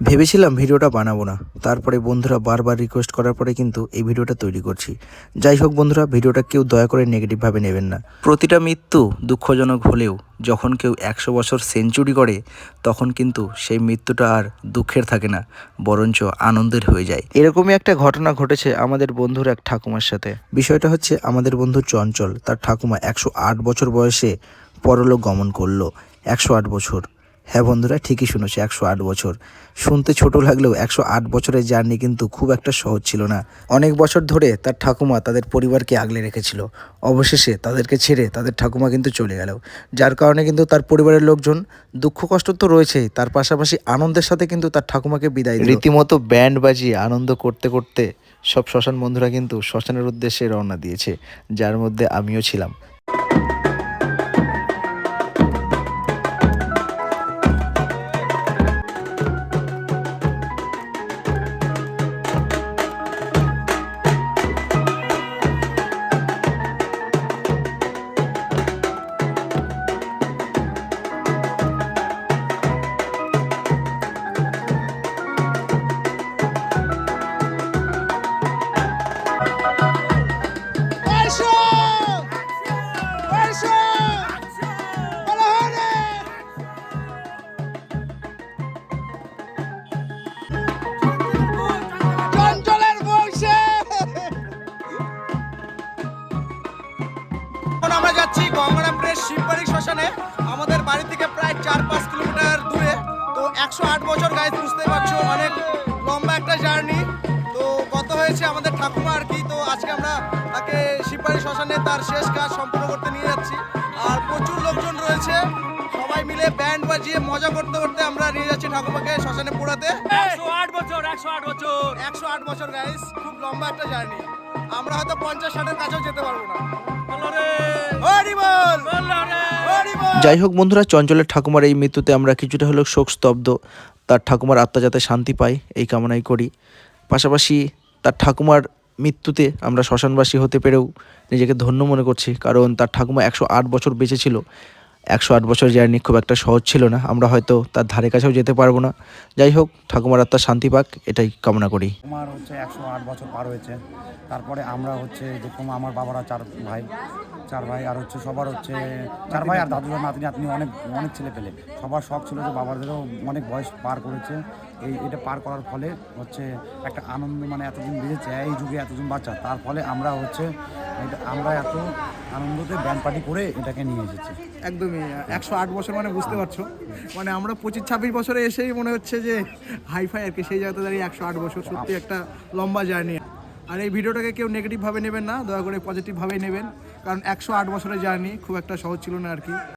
ভেবেছিলাম ভিডিওটা বানাবো না। তারপরে বন্ধুরা বারবার রিকোয়েস্ট করার পরে কিন্তু এই ভিডিওটা তৈরি করছি। যাই হোক বন্ধুরা, ভিডিওটা কেউ দয়া করে নেগেটিভভাবে নেবেন না। প্রতিটা মৃত্যু দুঃখজনক হলেও যখন কেউ একশো বছর সেঞ্চুরি করে, তখন কিন্তু সেই মৃত্যুটা আর দুঃখের থাকে না, বরঞ্চ আনন্দের হয়ে যায়। এরকমই একটা ঘটনা ঘটেছে আমাদের বন্ধুর এক ঠাকুমার সাথে। বিষয়টা হচ্ছে আমাদের বন্ধু চঞ্চল, তার ঠাকুমা একশো আট বছর বয়সে পরলোক গমন করল। একশো আট বছর। হ্যাঁ বন্ধুরা, ঠিকই শুনেছে, একশো আট বছর। শুনতে ছোট লাগলেও একশো আট বছরের জার্নি কিন্তু খুব একটা সহজ ছিল না। অনেক বছর ধরে তার ঠাকুমা তাদের পরিবারকে আগলে রেখেছিল। অবশেষে তাদেরকে ছেড়ে তাদের ঠাকুমা কিন্তু চলে গেল। যার কারণে কিন্তু তার পরিবারের লোকজন, দুঃখ কষ্ট তো রয়েছেই, তার পাশাপাশি আনন্দের সাথে কিন্তু তার ঠাকুমাকে বিদায় রীতিমতো ব্যান্ড বাজিয়ে আনন্দ করতে করতে সব শ্মশান বন্ধুরা কিন্তু শ্মশানের উদ্দেশ্যে রওনা দিয়েছে, যার মধ্যে আমিও ছিলাম। যাচ্ছি গঙ্গারামপুরের শিববাড়ি শ্মশানে। আমাদের বাড়ি থেকে প্রায় চার পাঁচ কিলোমিটার দূরে। তো একশো আট বছর গাইজ বুঝতে পারছ অনেক লম্বা একটা জার্নি। তো গত হয়েছে আমাদের ঠাকুমা আর কি তো আজকে আমরা তাকে শিববাড়ি শ্মশানে তার শেষ কাজ সম্পূর্ণ করতে নিয়ে যাচ্ছি। আর প্রচুর লোকজন রয়েছে সবাই মিলে ব্যান্ড বাজিয়ে মজা করতে করতে আমরা নিয়ে যাচ্ছি ঠাকুমাকে শ্মশানে পোড়াতে। একশো আট বছর একশো আট বছর। একশো আট বছর গাইজ খুব লম্বা একটা জার্নি। আমরা হয়তো পঞ্চাশ ষাটের কাছেও যেতে পারব না। যাই হোক বন্ধুরা চঞ্চলের ঠাকুমার এই মৃত্যুতে আমরা কিছুটা হলেও শোক স্তব্ধ। তার ঠাকুমার আত্মা যাতে শান্তি পায় এই কামনাই করি। পাশাপাশি তার ঠাকুমার মৃত্যুতে আমরা শ্মশানবাসী হতে পেরেও নিজেকে ধন্য মনে করছি কারণ তার ঠাকুমা একশো আট বছর বেঁচে ছিল। একশো আট বছর জার্নি খুব একটা সহজ ছিল না। আমরা হয়তো তার ধারে কাছেও যেতে পারব না। যাই হোক, ঠাকুমার আত্মা শান্তি পাক, এটাই কামনা করি। আমার হচ্ছে একশো আট বছর পার হয়েছে। তারপরে আমরা হচ্ছে যেরকম আমার বাবারা চার ভাই চার ভাই আর হচ্ছে সবার হচ্ছে চার ভাই আর দাদুদের নাতনি নাতনি অনেক অনেক ছেলে পেলে। সবার শখ ছিল যে বাবাদেরও অনেক বয়স পার করেছে। এই, এটা পার করার ফলে হচ্ছে একটা আনন্দ মানে এতদিন বেঁচেছে, এই যুগে এতজন বাচ্চা। তার ফলে আমরা হচ্ছে, আমরা এত আনন্দতে ব্যান্ড পার্টি করে এটাকে নিয়ে এসেছে। একদমই, একশো আট বছর মানে বুঝতে পারছ। মানে আমরা পঁচিশ ছাব্বিশ বছরে এসেই মনে হচ্ছে যে হাইফাই আর কি, সেই জায়গাতে দাঁড়িয়ে একশো আট বছর সত্যি একটা লম্বা জার্নি। আর এই ভিডিওটাকে কেউ নেগেটিভভাবে নেবেন না, দয়া করে পজিটিভভাবেই নেবেন। কারণ একশো আট বছরের জার্নি খুব একটা সহজ ছিল না আর কি।